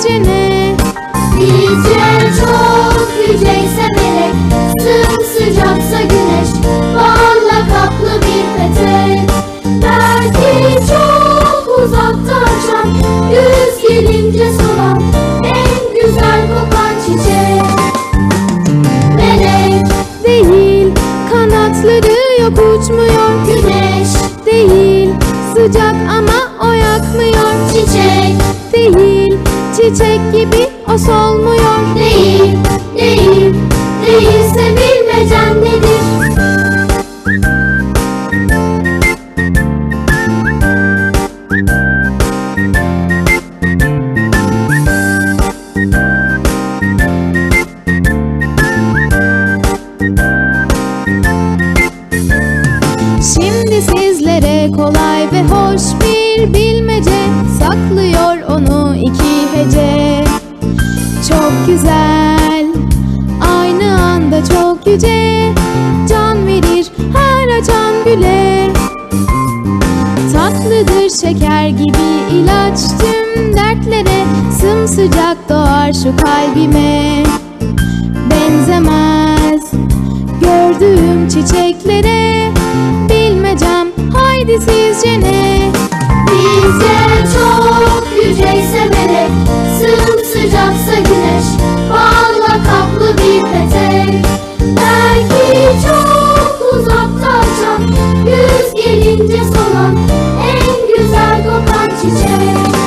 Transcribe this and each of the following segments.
haydi sizce ne? Bizce çok yüceyse melek Sımsıcaksa güneş Balla kaplı bir petek Belki çok uzakta açan Güz gelince solan En güzel kokan çiçek. Melek, Değil kanatları yok uçmuyor. Güneş, Değil sıcak çiçek gibi o solmuyor Değil, değil, değilse bilmecen nedir? Şimdi sizlere kolay ve hoş bir bilmece Saklıyor onu iki yüce Can verir her açan güle Tatlıdır şeker gibi ilaç tüm dertlere Sımsıcak doğar şu kalbime Benzemez gördüğüm çiçeklere Bilmecem haydi sizce ne? Bizce çok yüceyse melek Sımsıcaksa güneş en güzel çiçek.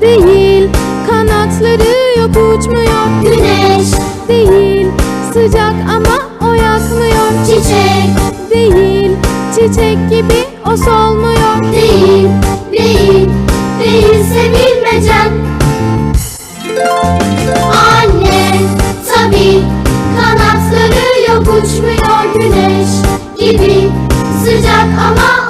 Değil kanatları yok uçmuyor. Güneş değil sıcak ama o yakmıyor. Çiçek değil çiçek gibi o solmuyor. Değil değil değilse bilmecen Anne tabi kanatları yok uçmuyor. Güneş gibi ama